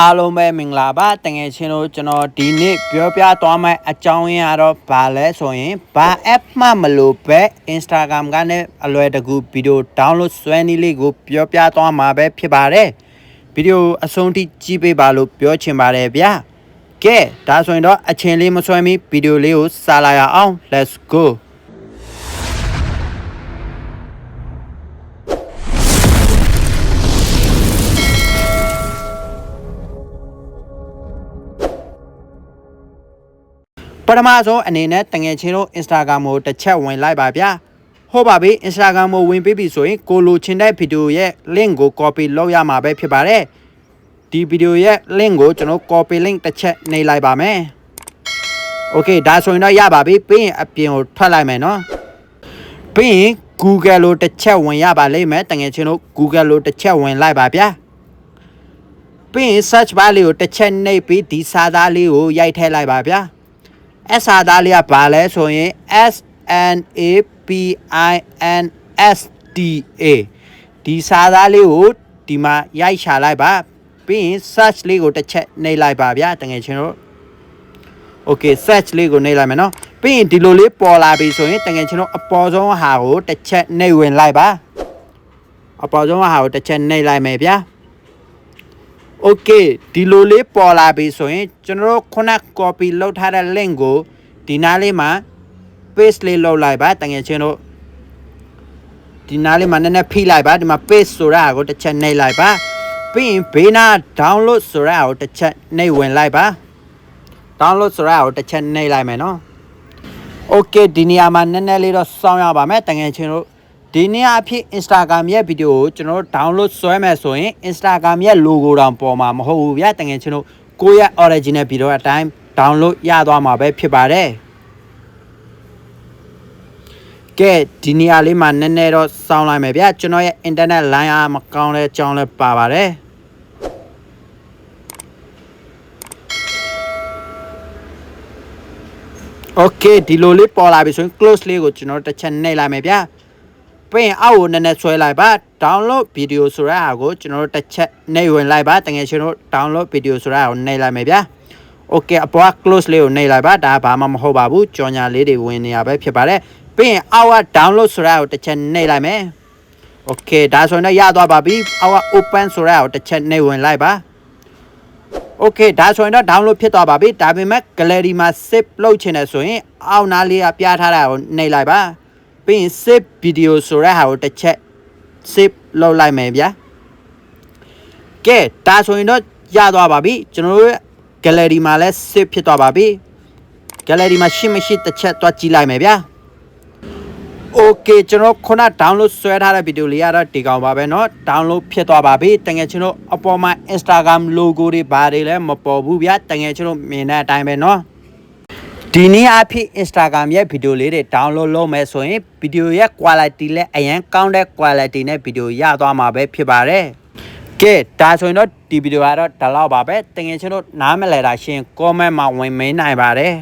အားလုံးပဲမင်္ဂလာပါတငယ်ချင်းတို့ကျွန်တော်ဒီနေ့ပြောပြသွားမယ့်အကြောင်းရင်းကတော့ဘာလဲဆိုရင်ဘာ app မှမလို့ပဲ Instagram ကနေအလွယ်တကူဗီဒီယို download ဆွဲနည်းလေးကိုပြောပြသွားမှာပဲဖြစ်ပါတယ်ဗီဒီယိုအဆုံးထိကြည့်ပေးပါလို့ပြောချင်ပါတယ်ဗျာကဲဒါဆိုရင်တော့အချိန်လေးမဆွဲမီဗီဒီယိုလေးကိုစလာရအောင် let's go ထမဆုံးအနေနဲ့တငယ်ချင်းတို့ Instagram ကိုတစ်ချက်ဝင်လိုက်ပါဗျာဟုတ်ပါပြီ Instagram ကိုဝင်ပြီးပြီဆိုရင်ကိုလိုချင်တဲ့ဗီဒီယိုရဲ့ link ကို copy လုပ်ရမှာပဲဖြစ်ပါတယ်ဒီဗီဒီယိုရဲ့ link ကိုကျွန်တော် copy link တစ်ချက်နှိပ်လိုက်ပါမယ် Okay ဒါဆိုရင်တော့ရပါပြီပြီးရင်အပြင်ကိုထွက်လိုက်မယ်နော်ပြီးရင် Google လို့တစ်ချက်ဝင်ရပါလိမ့်မယ်တငယ်ချင်းတို့ Google လို့တစ်ချက်ဝင်လိုက်ပါဗျာပြီးရင် search bar လေးကိုတစ်ချက်နှိပ်ပြီးဒီစာသားလေးကိုရိုက်ထည့်လိုက်ပါဗျာ S စာသားလေးကဘာလဲဆိုရင် S N A P I N S T A ဒီစာသားလေးကိုဒီမှာရိုက်ရှာလိုက်ပါပြီးရင် search လေးကိုတစ်ချက်နှိပ်လိုက်ပါဗျာတကယ်ချင်းတို့ Okay search လေးကိုနှိပ်လိုက်မယ်နော်ပြီးရင်ဒီလိုလေးပေါ်လာပြီဆိုရင်တကယ်ချင်းတို့အပေါ်ဆုံးဟာကိုတစ်ချက်နှိပ်ဝင်လိုက်ပါအပေါ်ဆုံးဟာကိုတစ်ချက်နှိပ်လိုက်မယ်ဗျာ Okay ဒီလိုလေးပေါ်လာပြီဆိုရင်ကျွန်တော်တို့ခုန copy လုပ်ထားတဲ့ link ကိုဒီနားလေးမှာ paste လေးလုပ်လိုက်ပါတကယ်ချင်းတို့ဒီနားလေးမှာနည်းနည်းဖိလိုက်ပါဒီမှာ paste ဆိုတာကိုတစ်ချက်နှိပ်လိုက်ပါပြီးရင်ဘေးနာ download ဆိုတာကိုတစ်ချက်နှိပ်ဝင်လိုက်ပါ download ဆိုတာကိုတစ်ချက်နှိပ်လိုက်မယ်နော် Okay ဒီနေရာမှာနည်းနည်းလေးတော့စောင့်ရပါမယ်တကယ်ချင်းတို့ ဒီနေ့အဖြစ် Instagram ရဲ့ဗီဒီယိုကိုကျွန်တော်တို့ download ဆွဲမယ်ဆိုရင် Instagram ရဲ့ logo တောင်ပေါ်မှာမဟုတ်ဘူးဗျာတကယ်ချင်းတို့ကိုယ့်ရဲ့ original ဗီဒီယိုအတိုင်း download ရသွားမှာပဲဖြစ်ပါတယ်ကဲဒီနေရာလေးမှာနည်းနည်းတော့စောင့်လိုက်မယ်ဗျာကျွန်တော်ရဲ့ internet line အားမကောင်းတဲ့အကြောင်းလည်းပါပါတယ် Okay ဒီလိုလေးပေါ်လာပြီဆိုရင် close လေးကိုကျွန်တော်တစ်ချက်နှိပ်လိုက်မယ်ဗျာ ပြီးရင်အောက်ကိုနည်းနည်းဆွဲလိုက်ပါ download video ဆိုတဲ့ဟာကိုကျွန်တော်တို့တစ်ချက်နှိပ်ဝင်လိုက်ပါတကယ်ရှင်တို့ download video ဆိုတဲ့ဟာကိုနှိပ်လိုက်မယ်ဗျာ Okay အပေါ်က close လေးကိုနှိပ်လိုက်ပါဒါဘာမှမဟုတ်ပါဘူးကြော်ညာလေးတွေဝင်နေရပဲဖြစ်ပါတယ်ပြီးရင်အောက်က download ဆိုတဲ့ဟာကိုတစ်ချက်နှိပ်လိုက်မယ် Okay ဒါဆိုရင်တော့ရသွားပါပြီအောက်က open ဆိုတဲ့ဟာကိုတစ်ချက်နှိပ်ဝင်လိုက်ပါ Okay ဒါဆိုရင်တော့ download ဖြစ်သွားပါပြီဒါပေမဲ့ gallery မှာ save လုပ်ချင်တယ်ဆိုရင်အောက်နားလေးကပြထားတာကိုနှိပ်လိုက်ပါ ပြီးရင် save video ဆိုတဲ့ဟာကိုတစ်ချက် save လုပ်လိုက်မယ်ဗျာကဲဒါဆိုရင်တော့ရသွားပါပြီကျွန်တော်တို့ရဲ့ gallery မှာလည်း save ဖြစ်သွားပါပြီ gallery မှာရှိမရှိတစ်ချက်တွားကြည့်လိုက်မယ်ဗျာ Okay ကျွန်တော်ခုန download ဆွဲထားတဲ့ဗီဒီယိုလေးကတော့ဒီကောင်ပါပဲเนาะ download ဖြစ်သွားပါပြီတကယ်ကျွန်တော်အပေါ်မှာ Instagram logo တွေဘာတွေလည်းမပေါ်ဘူးဗျာတကယ်ကျွန်တော်မြင်တဲ့အတိုင်းပဲเนาะ ဒီနေ့အဖြစ် Instagram ရဲ့ဗီဒီယိုလေးတွေ download လုပ်မယ်ဆိုရင်ဗီဒီယိုရဲ့ quality လည်းအရင်ကောင်းတဲ့ quality နဲ့ဗီဒီယိုရသွားမှာပဲဖြစ်ပါတယ်ကဲဒါဆိုရင်တော့ဒီဗီဒီယိုကတော့ဒီလောက်ပါပဲတကယ်ကျွန်တော်နားမလဲတာရှင် comment မှာဝင်မင်းနိုင်ပါတယ်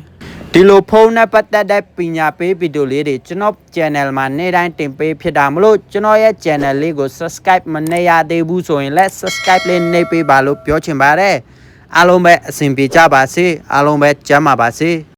ဒီလိုဖုန်းနဲ့ပတ်သက်တဲ့ပညာပေးဗီဒီယိုလေးတွေကျွန်တော် channel မှာနေ့တိုင်းတင်ပေးဖြစ်တာမလို့ကျွန်တော်ရဲ့ channel လေးကို subscribe မနေရသေးဘူးဆိုရင်လည်း subscribe လေးနှိပ်ပေးပါလို့ပြောချင်ပါတယ်အားလုံးပဲအဆင်ပြေကြပါစေအားလုံးပဲကျန်းမာပါစေ